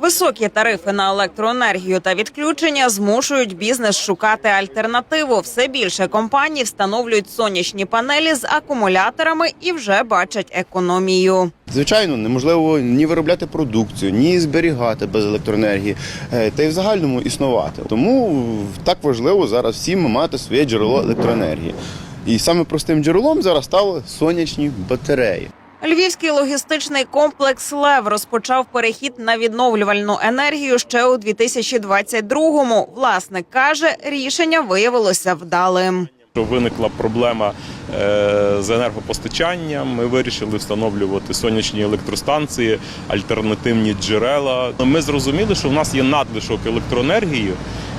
Високі тарифи на електроенергію та відключення змушують бізнес шукати альтернативу. Все більше компаній встановлюють сонячні панелі з акумуляторами і вже бачать економію. Звичайно, неможливо ні виробляти продукцію, ні зберігати без електроенергії, е, та й в загальному існувати. Тому так важливо зараз всім мати своє джерело електроенергії. І саме простим джерелом зараз стали сонячні батареї. Львівський логістичний комплекс Лев розпочав перехід на відновлювальну енергію ще у 2022-му. Власник каже, рішення виявилося вдалим. Виникла проблема е, з енергопостачанням, ми вирішили встановлювати сонячні електростанції, альтернативні джерела. Ми зрозуміли, що в нас є надлишок електроенергії,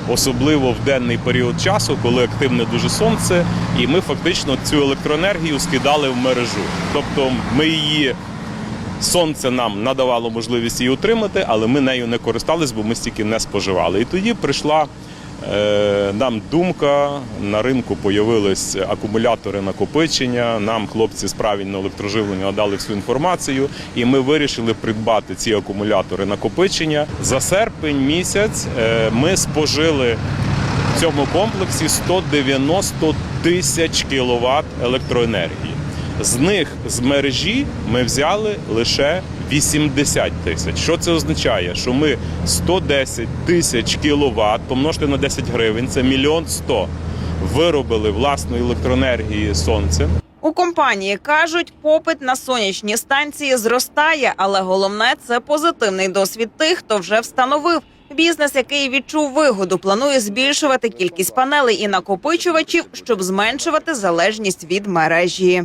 особливо в денний період часу, коли активне дуже сонце, і ми фактично цю електроенергію скидали в мережу. Тобто ми її. Сонце нам надавало можливість її отримати, але ми нею не користались, бо ми стільки не споживали. І тоді прийшла нам думка. На ринку появились акумулятори накопичення. Нам хлопці з правильного електроживлення надали всю інформацію, і ми вирішили придбати ці акумулятори накопичення. За серпень місяць е, ми спожили в цьому комплексі 190 тисяч кіловат електроенергії. З них з мережі ми взяли лише 80 тисяч. Що це означає? Що ми 110 тисяч кіловат помножити на 10 гривень, це мільйон сто. Виробили власної електроенергії сонцем. У компанії кажуть, попит на сонячні станції зростає, але головне це позитивний досвід тих, хто вже встановив. Бізнес, який відчув вигоду, планує збільшувати кількість панелей і накопичувачів, щоб зменшувати залежність від мережі.